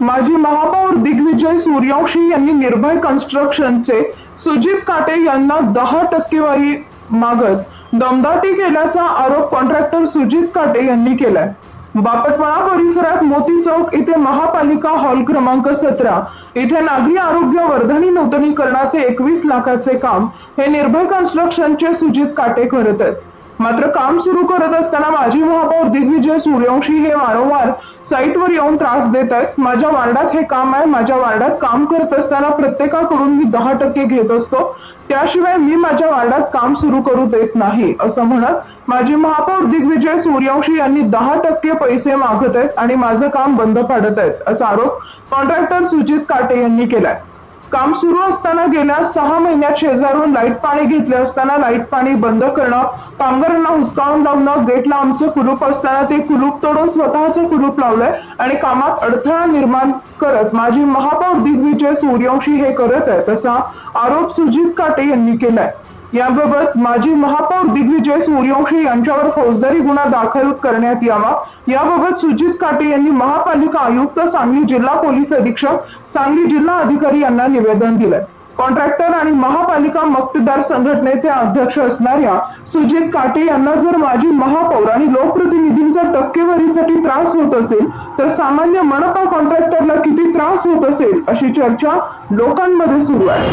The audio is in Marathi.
माजी महापौर दिग्विजय सूर्यवंशी यांनी निर्भय कन्स्ट्रक्शनचे सुजित काटे यांना दहा टक्केवारी मागत दमदाटी केल्याचा आरोप कॉन्ट्रॅक्टर सुजित काटे यांनी केलाय. बापटवाडा परिसरात मोती चौक इथे महापालिका हॉल क्रमांक सतरा. इथे नागरी आरोग्य वर्धनी नूतनीकरणाचे एकवीस लाखाचे काम हे निर्भय कन्स्ट्रक्शनचे सुजित काटे करत आहेत. मात्र काम सुरू करत असताना माजी महापौर दिग्विजय सूर्यवंशी हे वारंवार साईटवर येऊन त्रास देत आहेत. माझ्या वार्डात हे काम आहे. माझ्या वार्डात काम करत असताना प्रत्येकाकडून मी दहा टक्के घेत असतो. त्याशिवाय मी माझ्या वार्डात काम सुरू करू देत नाही असं म्हणत माजी महापौर दिग्विजय सूर्यवंशी यांनी दहा टक्के पैसे मागत आहेत आणि माझं काम बंद पाडत आहेत असा आरोप कॉन्ट्रॅक्टर सुजित काटे यांनी केलाय. काम सुरू असताना गेल्या सहा महिन्यात शेजारून लाइट पाणी घेतले असताना लाइट पाणी बंद करणं कामगारांना हुसकावून लावणं गेटला आमचं कुलूप असताना ते कुलूप तोडून स्वतःचं कुलूप लावलंय आणि कामात अडथळा निर्माण करत माझी महापौर दिग्विजय सूर्यवंशी हे करत आहेत असा आरोप सुजित काटे यांनी केलाय. याबाबत माजी महापौर दिग्विजय सूर्यवंशी यांच्यावर फौजदारी गुन्हा दाखल करण्यात यावा. याबाबत सुजित काटे यांनी महापालिका आयुक्त सांगली जिल्हा पोलीस अधीक्षक सांगली जिल्हा अधिकारी यांना निवेदन दिलंय. कॉन्ट्रॅक्टर आणि महापालिका मक्तदार संघटनेचे अध्यक्ष असणाऱ्या सुजित काटे यांना जर माजी महापौर आणि लोकप्रतिनिधींचा टक्केवारीसाठी त्रास होत असेल तर सामान्य मनपा कॉन्ट्रॅक्टरला किती त्रास होत असेल अशी चर्चा लोकांमध्ये सुरू आहे.